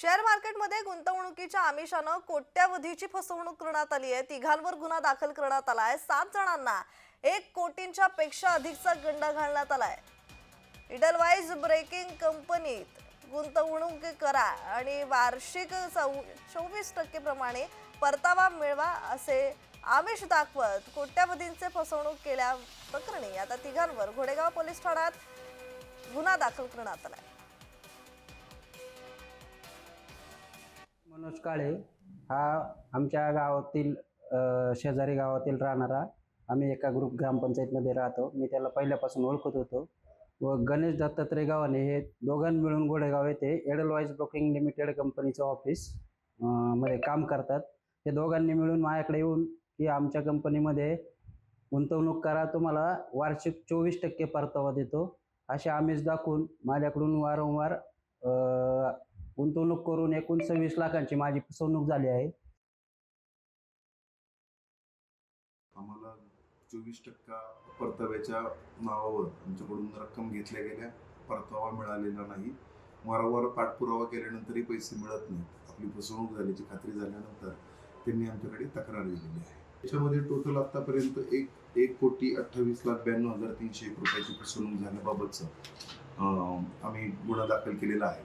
Share मार्केटमध्ये गुंतवणुकीच्या आमिषानं कोट्यावधीची फसवणूक करण्यात आली आहे. तिघांवर गुन्हा दाखल करण्यात आला आहे. सात जणांना एक कोटींच्या पेक्षा अधिकचा गंडा घालण्यात आलाय इडलवाईज ब्रेकिंग कंपनीत गुंतवणूक करा आणि वार्षिक चौ- चोवीस टक्के प्रमाणे परतावा मिळवा असे आमिष दाखवत कोट्यावधींचे फसवणूक केल्या प्रकरणी आता तिघांवर घोडेगाव पोलीस ठाण्यात गुन्हा दाखल करण्यात आलाय मनोज काळे हा आमच्या गावातील अ, शेजारी गावातील राहणारा आम्ही एका ग्रुप ग्रामपंचायतमध्ये राहतो. मी त्याला पहिल्यापासून ओळखत होतो. व गणेश दत्तात्रय गावाने हे दोघां मिळून गोडेगाव येथे एडलवाईज ब्रोकिंग लिमिटेड कंपनीचं ऑफिस अ, मध्ये काम करतात. ते दोघांनी मिळून माझ्याकडे येऊन की आमच्या कंपनीमध्ये गुंतवणूक करा तुम्हाला वार्षिक चोवीस टक्के परतावा देतो. असे आमिष दाखवून माझ्याकडून वारंवार गुंतवणूक करून एकूण सव्वीस लाखांची माझी फसवणूक झाली आहे. आम्हाला चोवीस टक्का परताव्याच्या नावावर आमच्याकडून रक्कम घेतल्या गेल्या. परतावा मिळालेला नाही. वारंवार पाठपुरावा केल्यानंतरही पैसे मिळत नाहीत. आपली फसवणूक झाल्याची खात्री झाल्यानंतर त्यांनी आमच्याकडे तक्रार दिलेली आहे. त्याच्यामध्ये टोटल आतापर्यंत एक एक कोटी अठ्ठावीस लाख ब्याण्णव हजार तीनशे एक रुपयाची फसवणूक झाल्याबाबतचं आम्ही गुन्हा दाखल केलेला आहे.